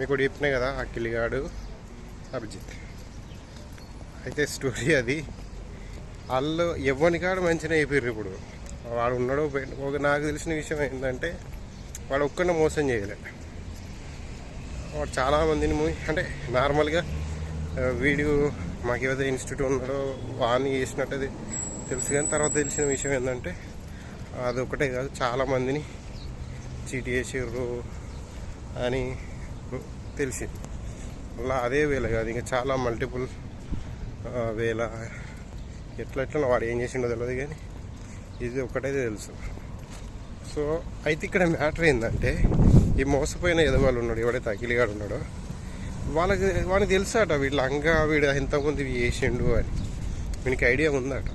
మీకు కూడా చెప్పినాయి కదా అఖిలిగాడు అభిజిత్. అయితే స్టోరీ అది. వాళ్ళు ఎవరిని కాడు మంచిగా అయిపోయారు ఇప్పుడు. వాడు ఉన్నాడో ఒక నాకు తెలిసిన విషయం ఏంటంటే వాడు ఒక్కడిని మోసం చేయలే. వాడు చాలా మందిని అంటే నార్మల్గా వీడియో మాకు ఏదైతే ఇన్స్టిట్యూట్ ఉన్నాడో వాడిని చేసినట్టు తెలుసు కానీ తర్వాత తెలిసిన విషయం ఏంటంటే అది ఒకటే కాదు చాలా మందిని చీటీ చేసారు అని తెలిసింది. మళ్ళీ అదే వేళ కాదు ఇంకా చాలా మల్టిపుల్ వేళ. ఎట్లా ఎట్లా వాడు ఏం చేసిండో తెలియదు కానీ ఇది ఒకటైతే తెలుసు. సో అయితే ఇక్కడ మ్యాటర్ ఏంటంటే ఈ మోసపోయిన ఎదవాళ్ళు ఉన్నాడు ఎవడైతే అఖిలిగాడు ఉన్నాడో వాళ్ళకి వానికి తెలుసాట వీళ్ళు అంగా వీడు ఎంతమంది ఇవి చేసిండు అని. వీనికి ఐడియా ఉందట.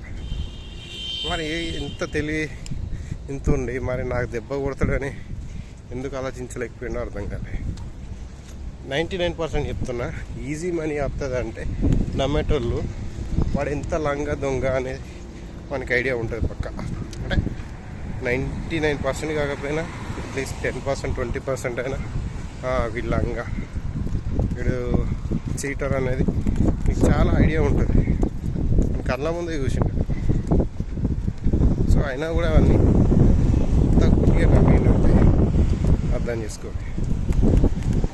మరి ఎంత తెలివి ఇంత ఉండి మరి నాకు దెబ్బ కొడతాడని ఎందుకు ఆలోచించలేకపోయినా అర్థం కాలే. నైంటీ నైన్ పర్సెంట్ చెప్తున్నా ఈజీ మనీ వస్తుంది అంటే నమ్మేటోళ్ళు వాడు ఎంత లంగా దొంగ అనేది మనకి ఐడియా ఉంటుంది పక్క. అంటే నైంటీ నైన్ పర్సెంట్ కాకపోయినా at least ten percent twenty percent అయినా ఆ, వీడు లంగా. వీడు చీటర్ అనేది మీకు చాలా ఐడియా ఉంటుంది. కళ్ళ ముందే చూసిండు. సో అయినా కూడా అవన్నీ తక్కువ నమ్మీలు అర్థం చేసుకోండి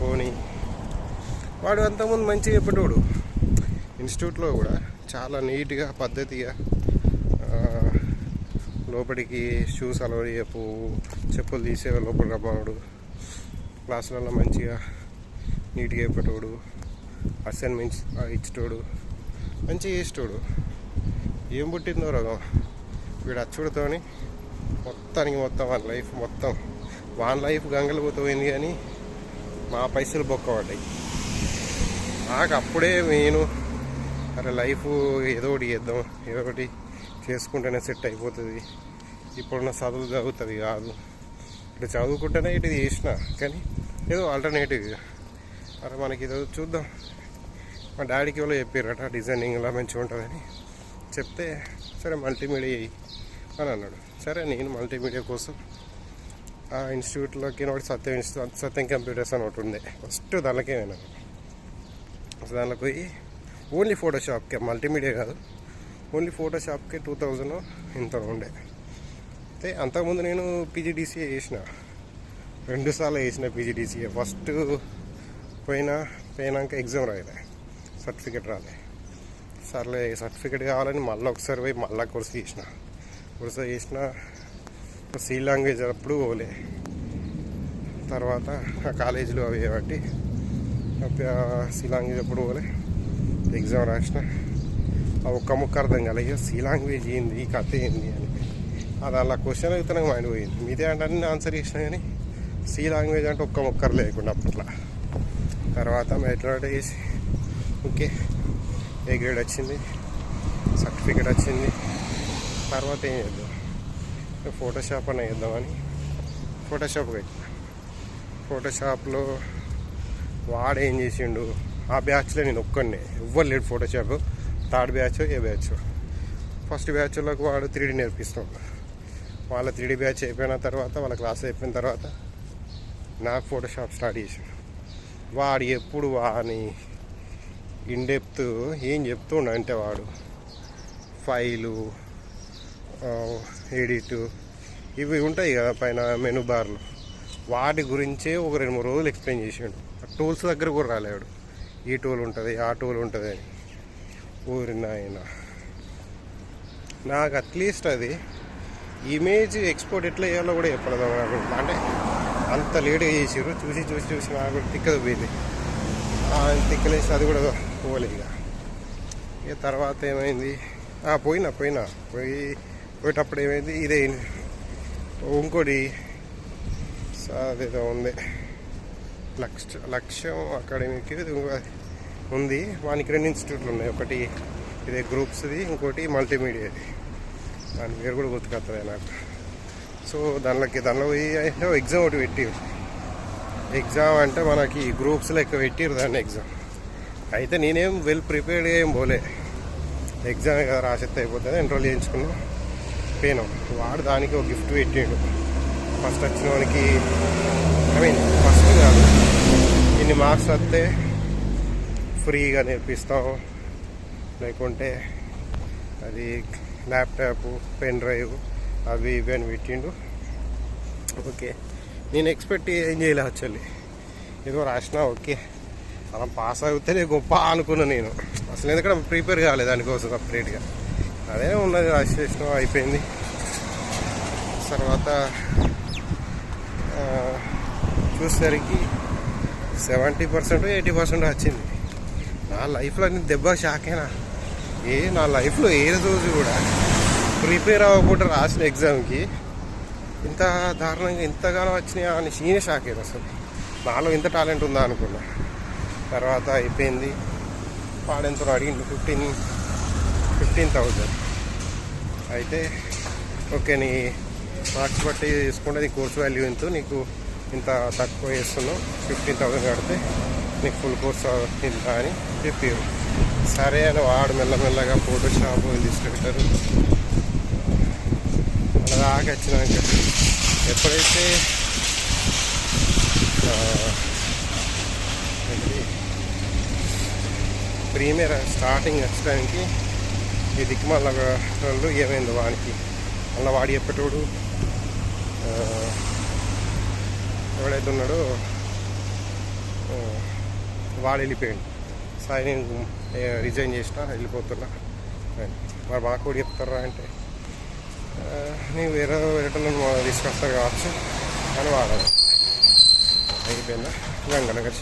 పోనీ వాడు అంతకుముందు మంచిగా చెప్పేటోడు. ఇన్స్టిట్యూట్లో కూడా చాలా నీట్గా పద్ధతిగా లోపలికి షూస్ అలవాటు చెప్పు చెప్పులు తీసే లోపల రమ్మన్నాడు. క్లాసులలో మంచిగా నీట్గా చెప్పేటోడు అసైన్మెంట్స్ ఇచ్చేటోడు మంచిగా చేసేటోడు. ఏం పుట్టిందో రోగం వీడు అచ్చుడితోని మొత్తానికి మొత్తం వాళ్ళ లైఫ్ మొత్తం వాళ్ళ లైఫ్ గంగలు పోయింది కానీ మా పైసలు బొక్క పడ్డాయి. నాకు అప్పుడే నేను అరే లైఫ్ ఏదో ఒకటి చేద్దాం ఏదో ఒకటి చేసుకుంటేనే సెట్ అయిపోతుంది. ఇప్పుడున్న చదువు చదువుతుంది కాదు. ఇటు చదువుకుంటేనే ఇటు చేసిన కానీ ఏదో ఆల్టర్నేటివ్ అరే మనకి ఏదో చూద్దాం. మా డాడీకి ఎవరో చెప్పారట డిజైనింగ్ ఇలా మంచిగా ఉంటుందని. చెప్తే సరే మల్టీమీడియా అని అన్నాడు. సరే నేను మల్టీమీడియా కోసం ఆ ఇన్స్టిట్యూట్లోకి ఒకటి సత్యం ఇన్స్టిట్యూట్ సత్యం కంప్యూటర్స్ అని ఒకటి ఉండే. ఫస్ట్ దానికే నేను. అసలు దానిలోకి పోయి ఓన్లీ ఫోటోషాప్కే మల్టీమీడియా కాదు. ఓన్లీ ఫోటోషాప్కే టూ థౌజండ్ ఇంత ఉండే. అయితే అంతకుముందు నేను పీజీడీసీఏ వేసిన రెండుసార్లు వేసిన పీజీడీసీఏ. ఫస్ట్ పోయినా పోయినాక ఎగ్జామ్ రాయలే. సర్టిఫికెట్ రాలే. సర్లే సర్టిఫికెట్ కావాలని మళ్ళీ ఒకసారి పోయి మళ్ళీ కోర్స్ చేసిన కోర్స్ చేసిన సి లాంగ్వేజ్ అప్పుడు పోలే. తర్వాత ఆ కాలేజీలో అవి బట్టి సి లాంగ్వేజ్ అప్పుడు పోలే. ఎగ్జామ్ రాసిన. ఆ ఒక్క ముక్క అర్థం కాలే. సి లాంగ్వేజ్ ఏంది? ఈ కథ ఏంది అని. అది అలా క్వశ్చన్ అయితే నాకు మైండ్ పోయింది. మీదే అంటే అన్ని ఆన్సర్ చేసిన కానీ సి లాంగ్వేజ్ అంటే ఒక్క ముక్కర్ లేకుండా అప్పట్లో. తర్వాత మెట్రోడ్ చేసి ఓకే ఏ గ్రేడ్ వచ్చింది? సర్టిఫికేట్ వచ్చింది. తర్వాత ఏం చేద్దాం? ఫోటోషాప్ అన్న చేద్దామని. ఫోటోషాప్ పెట్టిన. ఫోటోషాప్లో వాడు ఏం చేసిండు? ఆ బ్యాచ్లో నేను ఒక్కడినే. ఎవ్వరు లేడు Photoshop third batch A batch first బ్యాచ్లోకి వాడు త్రీ డీ నేర్పిస్తాడు వాళ్ళ త్రీ డీ బ్యాచ్ అయిపోయిన తర్వాత వాళ్ళ క్లాస్ అయిపోయిన తర్వాత నాకు ఫోటోషాప్ స్టార్ట్ చేసాడు. వాడు ఎప్పుడు వాని ఇన్డెప్త్ ఏం చెప్తుండ అంటే వాడు ఫైలు ఎడిట్ ఇవి ఉంటాయి కదా పైన మెనూ బార్లు వాటి గురించే ఒక రెండు మూడు రోజులు ఎక్స్ప్లెయిన్ చేసాడు. టూల్స్ దగ్గర కూడా రాలేడు. ఈ టోల్ ఉంటుంది ఆ టోల్ ఉంటుంది అని. ఊరి నాయన. నాకు అట్లీస్ట్ అది ఇమేజ్ ఎక్స్పోర్ట్ ఎట్లా చేయాలో కూడా చెప్పలేదు నాకు అంటే అంత లేట్గా చేసారు చూసి చూసి చూసి నాకు కూడా తిక్కదు పోయింది. తిక్కలేసి అది కూడా పోలేదు ఇక. ఇక తర్వాత ఏమైంది? ఆ, పోయినా పోయినా. పోయి పోయేటప్పుడు ఏమైంది? ఇదే ఇంకోటి. స- అదేదో ఉంది. లక్ష లక్ష్యం అకాడమీకి ఇది ఉంది. వానికి రెండు ఇన్స్టిట్యూట్లు ఉన్నాయి. ఒకటి ఇదే గ్రూప్స్ది ఇంకోటి మల్టీమీడియాది. దాని పేరు కూడా గుర్తుకొస్తుంది నాకు. సో దానిలోకి దానిలో పోయి అంటే ఎగ్జామ్ ఒకటి పెట్టిరు. ఎగ్జామ్ అంటే మనకి గ్రూప్స్ లెక్క పెట్టిరు దాన్ని ఎగ్జామ్. అయితే నేనేం వెల్ ప్రిపేర్డ్ ఏం పోలే. ఎగ్జామ్ కదా రాసేస్తే అయిపోతుంది. ఎన్రోల్ చేయించుకున్నాం పోయినాం. వాడు దానికి ఒక గిఫ్ట్ పెట్టిండు. ఫస్ట్ వచ్చిన వానికి ఐ మీన్ ఫస్ట్ కాదు. ఇన్ని మార్క్స్ వస్తే ఫ్రీగా నేర్పిస్తాం. లేకుంటే అది ల్యాప్టాప్ పెన్ డ్రైవ్ అవి ఇవి అని పెట్టిండు. ఓకే. నేను ఎక్స్పెక్ట్ ఏం చేయలే యాక్చువల్లీ. ఏదో రాసిన ఓకే. అలా పాస్ అవుతేనే గొప్ప అనుకున్నా నేను. అసలు ఎందుకంటే ప్రిపేర్ కాలేదు దానికోసం సపరేట్గా అదే ఉన్నది రాసేసిన అయిపోయింది. తర్వాత చూసేసరికి సెవెంటీ పర్సెంట్ ఎయిటీ పర్సెంట్ వచ్చింది. నా లైఫ్లో నేను దెబ్బ షాకేనా? ఏ నా లైఫ్లో ఏ రోజు కూడా ప్రిపేర్ అవ్వకుండా రాసిన ఎగ్జామ్కి ఇంత దారుణంగా ఇంతగానో వచ్చినాయా అని నేనే షాక్ అయ్యాను అసలు. నాలో ఇంత టాలెంట్ ఉందా అనుకున్నా. తర్వాత అయిపోయింది. పాడెంతో అడిగిండు ఫిఫ్టీన్ ఫిఫ్టీన్ థౌజండ్. అయితే ఓకే నీ మార్క్స్ బట్టి తీసుకుంటే నీ కోర్స్ వాల్యూ ఎంతో? నీకు ఇంత తక్కువ వేస్తున్నాం ఫిఫ్టీన్ థౌసండ్ కడితే నీకు ఫుల్ కోర్స్ ఇంత అని చెప్పారు. సరే అని వాడు మెల్లమెల్లగా ఫోటోషాప్ తీసుకెళ్తారు. అలా వచ్చినాక ఎప్పుడైతే ప్రీమియర్ స్టార్టింగ్ వచ్చడానికి ఈ దిక్కుమల్ల వాళ్ళు ఏమైంది వానికి. మళ్ళీ వాడి చెప్పేటోడు ఎవడైతే ఉన్నాడో వాడు వెళ్ళిపోయాడు. సాయి నేను రిజైన్ చేసిన వెళ్ళిపోతున్నా. మరి మాకు కూడా చెప్తారా అంటే నేను వేరే వేరేటోళ్ళని తీసుకొస్తారు కావచ్చు అని వాడాలి అయిపోయిందా? గంగనగర్